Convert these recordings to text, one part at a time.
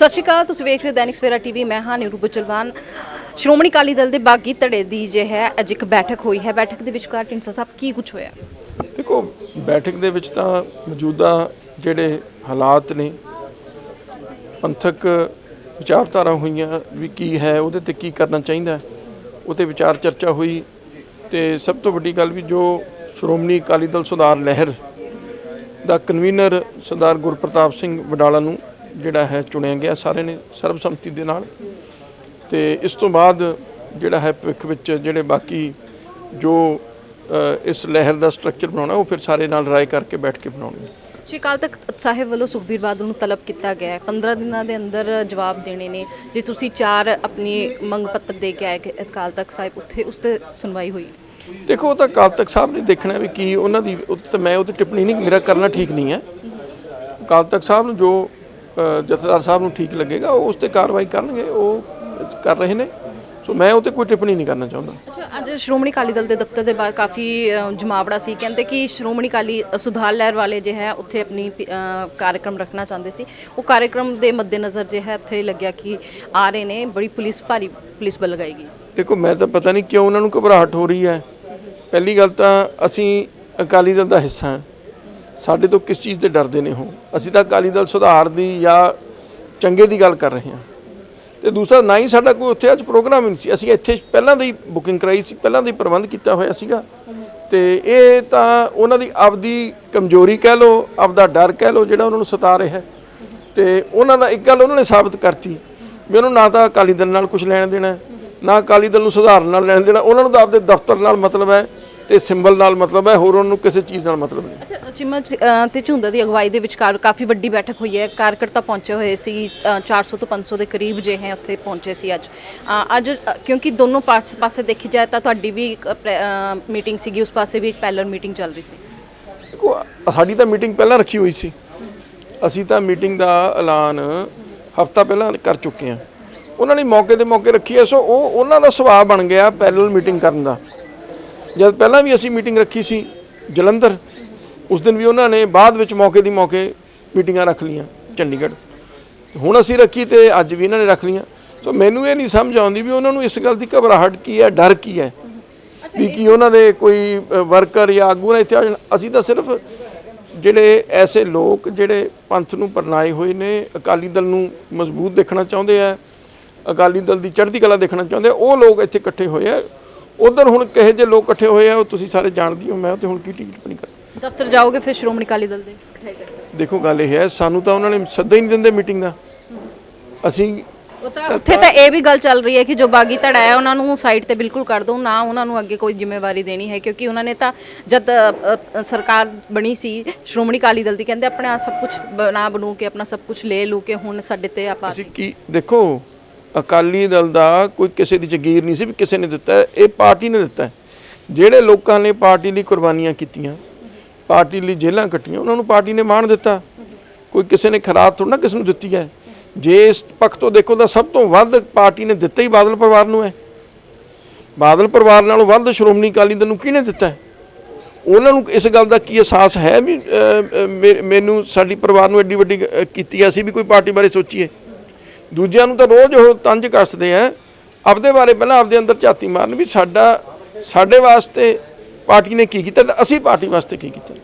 ਸਤਿ ਸ਼੍ਰੀ ਅਕਾਲ ਤੁਸੀਂ ਵੇਖ ਰਹੇ ਹੋ ਦੈਨਿਕ ਸਵੇਰਾ ਟੀਵੀ ਮੈਂ ਹਾਂ ਨਿਰੂ ਬਚਲਵਾਨ। ਸ਼੍ਰੋਮਣੀ ਅਕਾਲੀ ਦਲ ਦੇ ਬਾਗੀ ਧੜੇ ਦੀ ਜੇ ਹੈ ਅੱਜ ਇੱਕ ਬੈਠਕ ਹੋਈ ਹੈ। ਬੈਠਕ ਦੇ ਵਿਚਕਾਰ ਢੀਂਡਸਾ ਸਾਹਿਬ ਕੀ ਕੁਝ ਹੋਇਆ? ਦੇਖੋ ਬੈਠਕ ਦੇ ਵਿੱਚ ਤਾਂ ਮੌਜੂਦਾ ਜਿਹੜੇ ਹਾਲਾਤ ਨੇ ਪੰਥਕ ਵਿਚਾਰਧਾਰਾ ਹੋਈਆਂ ਵੀ ਕੀ ਹੈ ਉਹਦੇ ਤੇ ਕੀ ਕਰਨਾ ਚਾਹੀਦਾ ਹੈ, ਉਹ 'ਤੇ ਵਿਚਾਰ ਚਰਚਾ ਹੋਈ। ਤੇ ਸਭ ਤੋਂ ਵੱਡੀ ਗੱਲ ਵੀ ਜੋ ਸ਼੍ਰੋਮਣੀ ਅਕਾਲੀ ਦਲ ਸੁਧਾਰ ਲਹਿਰ ਦਾ ਕਨਵੀਨਰ ਸਰਦਾਰ ਗੁਰਪ੍ਰਤਾਪ ਸਿੰਘ ਵਡਾਲਾ ਨੂੰ ਜਿਹੜਾ ਹੈ ਚੁਣਿਆ ਗਿਆ ਸਾਰੇ ਨੇ ਸਰਬਸੰਮਤੀ ਦੇ ਨਾਲ। ਤੇ ਇਸ ਤੋਂ ਬਾਅਦ ਜਿਹੜਾ ਹੈ ਭਵਿੱਖ ਵਿੱਚ ਜਿਹੜੇ ਬਾਕੀ ਜੋ ਇਸ ਲਹਿਰ ਦਾ ਸਟਰਕਚਰ ਬਣਾਉਣਾ ਉਹ ਫਿਰ ਸਾਰੇ ਨਾਲ ਰਾਏ ਕਰਕੇ ਬੈਠ ਕੇ ਬਣਾਉਣਗੇ ਸ਼੍ਰੀ ਅਕਾਲ ਤਖਤ ਸਾਹਿਬ ਵੱਲੋਂ ਸੁਖਬੀਰ ਬਾਦਲ ਨੂੰ ਤਲਬ ਕੀਤਾ ਗਿਆ ਹੈ। 15 ਦਿਨਾਂ ਦੇ ਅੰਦਰ ਜਵਾਬ ਦੇਣੇ ਨੇ। ਜੇ ਤੁਸੀਂ ਚਾਰ ਆਪਣੀ ਮੰਗ ਪੱਤਰ ਦੇ ਕੇ ਆਏ ਕਿ ਅਕਾਲ ਤਖਤ ਸਾਹਿਬ ਉੱਥੇ ਉਸ ਤੇ ਸੁਣਵਾਈ ਹੋਈ। ਦੇਖੋ ਉਹ ਤਾਂ ਅਕਾਲ ਤਖਤ ਸਾਹਿਬ ਨੇ ਦੇਖਣਾ ਵੀ ਕੀ ਉਹਨਾਂ ਦੀ ਉਹ ਤੇ ਮੈਂ ਉਹ ਤੇ ਟਿੱਪਣੀ ਨਹੀਂ ਮੇਰਾ ਕਰਨਾ ਠੀਕ ਨਹੀਂ ਹੈ। ਅਕਾਲ ਤਖਤ ਸਾਹਿਬ ਨੂੰ ਜੋ ਜਥੇਦਾਰ ਸਾਹਿਬ ਨੂੰ ਠੀਕ ਲੱਗੇਗਾ ਉਹ ਉਸ ਤੇ ਕਾਰਵਾਈ ਕਰਨਗੇ ਉਹ ਕਰ ਰਹੇ ਨੇ। ਸੋ ਮੈਂ ਉਹ ਤੇ ਕੋਈ ਟਿੱਪਣੀ ਨਹੀਂ ਕਰਨਾ ਚਾਹੁੰਦਾ। ਅੱਛਾ ਅੱਜ ਸ਼੍ਰੋਮਣੀ ਅਕਾਲੀ ਦਲ ਦੇ ਦਫ਼ਤਰ ਦੇ ਬਾਹਰ ਕਾਫੀ ਜਮਾਵੜਾ ਸੀ। ਕਹਿੰਦੇ ਕਿ ਸ਼੍ਰੋਮਣੀ ਅਕਾਲੀ ਸੁਧਾਰ ਲਹਿਰ ਵਾਲੇ ਜੇ ਹੈ ਉੱਥੇ ਆਪਣੀ ਕਾਰਜਕ੍ਰਮ ਰੱਖਣਾ ਚਾਹੁੰਦੇ ਸੀ। ਉਹ ਕਾਰਜਕ੍ਰਮ ਦੇ ਮੱਦੇਨਜ਼ਰ ਜੇ ਹੈ ਉੱਥੇ ਲੱਗਿਆ ਕਿ ਆ ਰਹੇ ਨੇ ਬੜੀ ਪੁਲਿਸ ਭਾਰੀ ਪੁਲਿਸ ਬਲ ਲਗਾਈ ਗਈ ਸੀ। ਦੇਖੋ ਮੈਂ ਤਾਂ ਪਤਾ ਨਹੀਂ ਕਿਉਂ ਉਹਨਾਂ ਨੂੰ ਘਬਰਾਹਟ ਹੋ ਰਹੀ ਹੈ। ਪਹਿਲੀ ਗੱਲ ਤਾਂ ਅਸੀਂ ਅਕਾਲੀ ਦਲ ਦਾ ਹਿੱਸਾ ਹਾਂ। ਸਾਡੇ ਤੋਂ ਕਿਸ ਚੀਜ਼ ਦੇ ਡਰਦੇ ਨੇ ਉਹ? ਅਸੀਂ ਤਾਂ ਅਕਾਲੀ ਦਲ ਸੁਧਾਰ ਦੀ ਜਾਂ ਚੰਗੇ ਦੀ ਗੱਲ ਕਰ ਰਹੇ ਹਾਂ। ਤੇ ਦੂਸਰਾ, ਨਾ ਹੀ ਸਾਡਾ ਕੋਈ ਉੱਥੇ ਅੱਜ ਪ੍ਰੋਗਰਾਮ ਨਹੀਂ ਸੀ। ਅਸੀਂ ਇੱਥੇ ਪਹਿਲਾਂ ਦੀ ਬੁਕਿੰਗ ਕਰਾਈ ਸੀ, ਪਹਿਲਾਂ ਦੀ ਪ੍ਰਬੰਧ ਕੀਤਾ ਹੋਇਆ ਸੀਗਾ। ਤੇ ਇਹ ਤਾਂ ਉਹਨਾਂ ਦੀ ਆਪਦੀ ਕਮਜ਼ੋਰੀ ਕਹਿ ਲਓ, ਆਪਦਾ ਡਰ ਕਹਿ ਲਓ ਜਿਹੜਾ ਉਹਨਾਂ ਨੂੰ ਸਤਾ ਰਿਹਾ ਹੈ। ਤੇ ਉਹਨਾਂ ਦਾ ਇੱਕ ਗੱਲ ਉਹਨਾਂ ਨੇ ਸਾਬਤ ਕਰਤੀ ਵੀ ਉਹਨੂੰ ਨਾ ਤਾਂ ਅਕਾਲੀ ਦਲ ਨਾਲ ਕੁਝ ਲੈਣ ਦੇਣਾ, ਨਾ ਅਕਾਲੀ ਦਲ ਨੂੰ ਸੁਧਾਰਨ ਨਾਲ ਲੈਣ ਦੇਣਾ। ਉਹਨਾਂ ਨੂੰ ਤਾਂ ਆਪਦੇ ਦਫ਼ਤਰ ਨਾਲ ਮਤਲਬ ਹੈ ਤੇ ਸਿੰਬਲ ਨਾਲ ਮਤਲਬ ਹੈ ਹੋਰ ਉਹਨਾਂ ਕਿਸੇ ਚੀਜ਼ ਨਾਲ ਮਤਲਬ ਨਹੀਂ। ਅੱਛਾ ਚਿਮਾ ਤੇ ਝੁੰਦਾ ਦੀ ਅਗਵਾਈ ਦੇ ਵਿਚਕਾਰ ਕਾਫੀ ਵੱਡੀ ਬੈਠਕ ਹੋਈ ਹੈ ਕਾਰਕਰਤਾ ਪਹੁੰਚੇ ਹੋਏ ਸੀ ਅ, 400 ਤੋਂ 500 ਦੇ ਕਰੀਬ ਜੇ ਹੈ ਉੱਥੇ ਪਹੁੰਚੇ ਸੀ ਅੱਜ। ਅੱਜ ਕਿਉਂਕਿ ਦੋਨੋਂ ਪਾਸ ਪਾਸੇ ਦੇਖੀ ਜਾਏ ਤਾਂ ਤੁਹਾਡੀ ਵੀ ਇੱਕ ਮੀਟਿੰਗ ਸੀਗੀ ਉਸ ਪਾਸੇ ਵੀ ਇੱਕ ਪੈਰਲਲ ਮੀਟਿੰਗ ਚੱਲ ਰਹੀ ਸੀ। ਦੇਖੋ ਸਾਡੀ ਤਾਂ ਮੀਟਿੰਗ ਪਹਿਲਾਂ ਰੱਖੀ ਹੋਈ ਸੀ। ਅਸੀਂ ਤਾਂ ਮੀਟਿੰਗ ਦਾ ਐਲਾਨ ਹਫਤਾ ਪਹਿਲਾਂ ਕਰ ਚੁੱਕੇ ਹਾਂ। ਉਹਨਾਂ ਨੇ ਮੌਕੇ ਦੇ ਮੌਕੇ ਰੱਖੀ ਹੈ ਸੋ ਉਹ ਉਹਨਾਂ ਦਾ ਸੁਭਾਅ ਬਣ ਗਿਆ ਪੈਰਲਲ ਮੀਟਿੰਗ ਕਰਨ ਦਾ। ਜਦ ਪਹਿਲਾਂ ਵੀ ਅਸੀਂ ਮੀਟਿੰਗ ਰੱਖੀ ਸੀ ਜਲੰਧਰ ਉਸ ਦਿਨ ਵੀ ਉਹਨਾਂ ਨੇ ਬਾਅਦ ਵਿੱਚ ਮੌਕੇ ਦੀ ਮੌਕੇ ਮੀਟਿੰਗਾਂ ਰੱਖ ਲਈਆਂ ਚੰਡੀਗੜ੍ਹ। ਹੁਣ ਅਸੀਂ ਰੱਖੀ ਤੇ ਅੱਜ ਵੀ ਇਹਨਾਂ ਨੇ ਰੱਖ ਲਈਆਂ। ਸੋ ਮੈਨੂੰ ਇਹ ਨਹੀਂ ਸਮਝ ਆਉਂਦੀ ਵੀ ਉਹਨਾਂ ਨੂੰ ਇਸ ਗੱਲ ਦੀ ਘਬਰਾਹਟ ਕੀ ਹੈ ਡਰ ਕੀ ਹੈ? ਵੀ ਕੀ ਉਹਨਾਂ ਦੇ ਕੋਈ ਵਰਕਰ ਜਾਂ ਆਗੂ ਨੇ ਇੱਥੇ ਆ ਜਾਣ। ਅਸੀਂ ਤਾਂ ਸਿਰਫ ਜਿਹੜੇ ਐਸੇ ਲੋਕ ਜਿਹੜੇ ਪੰਥ ਨੂੰ ਪਰਨਾਏ ਹੋਏ ਨੇ ਅਕਾਲੀ ਦਲ ਨੂੰ ਮਜ਼ਬੂਤ ਦੇਖਣਾ ਚਾਹੁੰਦੇ ਆ ਅਕਾਲੀ ਦਲ ਦੀ ਚੜ੍ਹਦੀ ਕਲਾ ਦੇਖਣਾ ਚਾਹੁੰਦੇ ਉਹ ਲੋਕ ਇੱਥੇ ਇਕੱਠੇ ਹੋਏ ਆ। ਉਧਰ ਹੁਣ ਕਹੇ ਜੇ ਲੋਕ ਇਕੱਠੇ ਹੋਏ ਆ ਉਹ ਤੁਸੀਂ ਸਾਰੇ ਜਾਣਦੇ ਹੋ ਮੈਂ ਤੇ ਹੁਣ ਕੀ ਟਿਕਟ ਨਹੀਂ ਕਰ। ਦਫ਼ਤਰ ਜਾਓਗੇ ਫਿਰ ਸ਼੍ਰੋਮਣੀ ਅਕਾਲੀ ਦਲ ਦੇ? ਬਿਠਾਈ ਸਕਦੇ ਦੇਖੋ ਗੱਲ ਇਹ ਹੈ ਸਾਨੂੰ ਤਾਂ ਉਹਨਾਂ ਨੇ ਸੱਦਾ ਹੀ ਨਹੀਂ ਦਿੰਦੇ ਮੀਟਿੰਗ ਦਾ। ਅਸੀਂ ਉਹ ਤਾਂ ਉੱਥੇ ਤਾਂ ਇਹ ਵੀ ਗੱਲ ਚੱਲ ਰਹੀ ਹੈ ਕਿ ਜੋ ਬਾਗੀ ਧੜਾ ਹੈ ਉਹਨਾਂ ਨੂੰ ਸਾਈਡ ਤੇ ਬਿਲਕੁਲ ਕਰ ਦਿਓ ਨਾ ਉਹਨਾਂ ਨੂੰ ਅੱਗੇ ਕੋਈ ਜ਼ਿੰਮੇਵਾਰੀ ਦੇਣੀ ਹੈ ਕਿਉਂਕਿ ਉਹਨਾਂ ਨੇ ਤਾਂ ਜਦ ਅ, ਅ, ਸਰਕਾਰ ਬਣੀ ਸੀ ਸ਼੍ਰੋਮਣੀ ਅਕਾਲੀ ਦਲ ਦੀ ਕਹਿੰਦੇ ਆਪਣੇ ਸਭ ਕੁਝ ਬਣਾ ਬਣੂ ਕੇ ਆਪਣਾ ਸਭ ਕੁਝ ਲੈ ਲੂ ਕੇ ਹੁਣ ਸਾਡੇ ਤੇ ਆਪਾਂ ਅਸੀਂ ਕੀ ਦੇਖੋ ਅਕਾਲੀ ਦਲ ਦਾ ਕੋਈ ਕਿਸੇ ਦੀ ਜ਼ਗੀਰ ਨਹੀਂ ਸੀ ਵੀ ਕਿਸੇ ਨੇ ਦਿੱਤਾ, ਇਹ ਪਾਰਟੀ ਨੇ ਦਿੱਤਾ। ਜਿਹੜੇ ਲੋਕਾਂ ਨੇ ਪਾਰਟੀ ਲਈ ਕੁਰਬਾਨੀਆਂ ਕੀਤੀਆਂ, ਪਾਰਟੀ ਲਈ ਜੇਲ੍ਹਾਂ ਕੱਟੀਆਂ, ਉਹਨਾਂ ਨੂੰ ਪਾਰਟੀ ਨੇ ਮਾਣ ਦਿੱਤਾ। ਕੋਈ ਕਿਸੇ ਨੇ ਖਰਾਬ ਥੋੜਾ ਨਾ ਕਿਸ ਨੂੰ ਦਿੱਤੀ ਹੈ। ਜੇ ਇਸ ਪੱਖ ਤੋਂ ਦੇਖੋ ਤਾਂ ਸਭ ਤੋਂ ਵੱਧ ਪਾਰਟੀ ਨੇ ਦਿੱਤਾ ਹੀ ਬਾਦਲ ਪਰਿਵਾਰ ਨੂੰ ਹੈ। ਬਾਦਲ ਪਰਿਵਾਰ ਨਾਲੋਂ ਵੱਧ ਸ਼੍ਰੋਮਣੀ ਅਕਾਲੀ ਦਲ ਨੂੰ ਕਿਹਨੇ ਦਿੱਤਾ? ਉਹਨਾਂ ਨੂੰ ਇਸ ਗੱਲ ਦਾ ਕੀ ਅਹਿਸਾਸ ਹੈ ਵੀ ਮੇ- ਮੈਨੂੰ ਸਾਡੀ ਪਰਿਵਾਰ ਨੂੰ ਐਡੀ ਵੱਡੀ ਕੀਤੀ ਅਸੀਂ ਵੀ ਕੋਈ ਪਾਰਟੀ ਬਾਰੇ ਸੋਚੀਏ? ਦੂਜਿਆਂ ਨੂੰ ਤਾਂ ਰੋਜ਼ ਉਹ ਤੰਜ ਕੱਸਦੇ ਆ। ਆਪਦੇ ਬਾਰੇ ਪਹਿਲਾਂ ਆਪਦੇ ਅੰਦਰ ਝਾਤੀ ਮਾਰਨ ਵੀ ਸਾਡਾ, ਸਾਡੇ ਵਾਸਤੇ ਪਾਰਟੀ ਨੇ ਕੀ ਕੀਤਾ ਤੇ ਅਸੀਂ ਪਾਰਟੀ ਵਾਸਤੇ ਕੀ ਕੀਤਾ?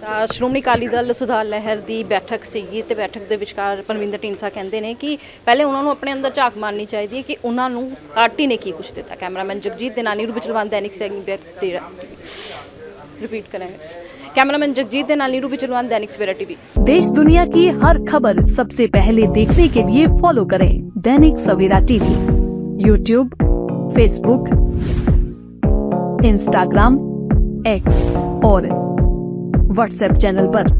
ਤਾਂ ਸ਼੍ਰੋਮਣੀ ਅਕਾਲੀ ਦਲ ਸੁਧਾਰ ਲਹਿਰ ਦੀ ਬੈਠਕ ਸੀਗੀ ਤੇ ਬੈਠਕ ਦੇ ਵਿਚਕਾਰ ਪਰਮਿੰਦਰ ਢੀਂਡਸਾ ਕਹਿੰਦੇ ਨੇ ਕਿ ਪਹਿਲੇ ਉਹਨਾਂ ਨੂੰ ਆਪਣੇ ਅੰਦਰ ਝਾਕ ਮਾਰਨੀ ਚਾਹੀਦੀ ਹੈ ਕਿ ਉਹਨਾਂ ਨੂੰ ਪਾਰਟੀ ਨੇ ਕੀ ਕੁਝ ਦਿੱਤਾ। ਕੈਮਰਾਮੈਨ ਜਗਜੀਤ ਦੇ ਨਾਲ ਨੀਰੂ ਬਿਚਲਵਾਨ, ਦੈਨਿਕ ਸਿੰਘ ਰਿਪੀਟ ਕਰਾਂਗੇ। कैमरामैन जगजीत के नाल नीरू बिचलवान दैनिक सवेरा टीवी देश दुनिया की हर खबर सबसे पहले देखने के लिए फॉलो करें Dainik Savera TV YouTube Facebook Instagram X और व्हाट्सएप चैनल पर।